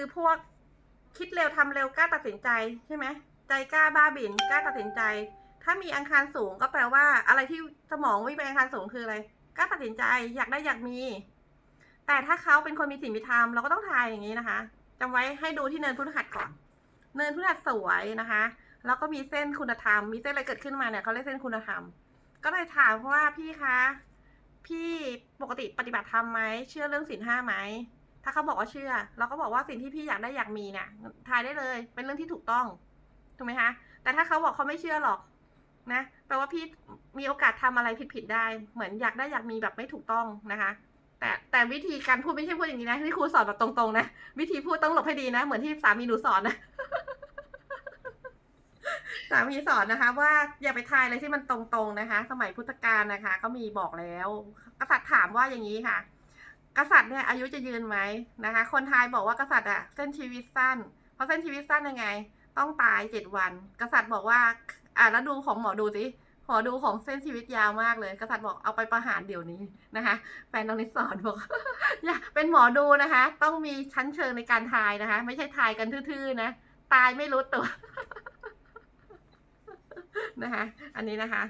คือพวกคิดเร็วทำเร็วกล้าตัดสินใจใช่ไหมใจกล้าบ้าบิ่นกล้าตัดสินใจ ถ้ามีอังคารสูงก็แปลว่า อะไรที่สมองวิ่งไปอังคารสูงคืออะไรกล้าตัดสินใจอยากได้อยากมี แต่ถ้าเขาเป็นคนมีสิ่งมีธรรมเราก็ต้องทายอย่างนี้นะคะจำไว้ให้ดูที่เนินพุทธหัสก่อน เนินพุทธหัสสวยนะคะ แล้วก็มีเส้นคุณธรรม มีเส้นอะไรเกิดขึ้นมาเนี่ยเขาเรียกเส้นคุณธรรม ก็เลยถามว่าพี่คะพี่ปกติปฏิบัติธรรมไหมเชื่อเรื่องศีลห้าไหม ถ้าเขาบอกว่าเชื่อ เราก็บอกว่าสิ่งที่พี่อยากได้อยากมีเนี่ยทายได้เลย เป็นเรื่องที่ถูกต้องถูกไหมคะแต่ถ้าเขาบอกเขาไม่เชื่อหรอกนะแปลว่าพี่มีโอกาสทำอะไรผิดๆได้ เหมือนอยากได้อยากมีแบบไม่ถูกต้องนะคะ แต่แต่วิธีการพูดไม่ใช่พูดอย่างนี้นะที่ครูสอนแบบตรงๆนะวิธีพูดต้องหลบให้ดีนะ เหมือนที่สามีหนูสอนนะสามีสอนนะคะ ว่าอย่าไปทายอะไรที่มันตรงๆนะคะ สมัยพุทธกาลนะคะ ก็มีบอกแล้วกษัตริย์ถามว่าอย่างนี้ค่ะ กษัตริย์เนี่ยอายุจะยืนไหมนะคะ คนไทยบอกว่ากษัตริย์อะเส้นชีวิตสั้น เพราะเส้นชีวิตสั้นยังไง ต้องตายเจ็ดวัน กษัตริย์บอกว่าอ่าแล้วดูของหมอดูสิหมอดูของเส้นชีวิตยาวมากเลย กษัตริย์บอกเอาไปประหารเดี๋ยวนี้นะคะ แฟนน้องนิสสอนบอกอย่าเป็นหมอดูนะคะ ต้องมีชั้นเชิงในการทายนะคะ ไม่ใช่ทายกันทื่อๆนะตายไม่รู้ตัวนะคะ อันนี้นะคะ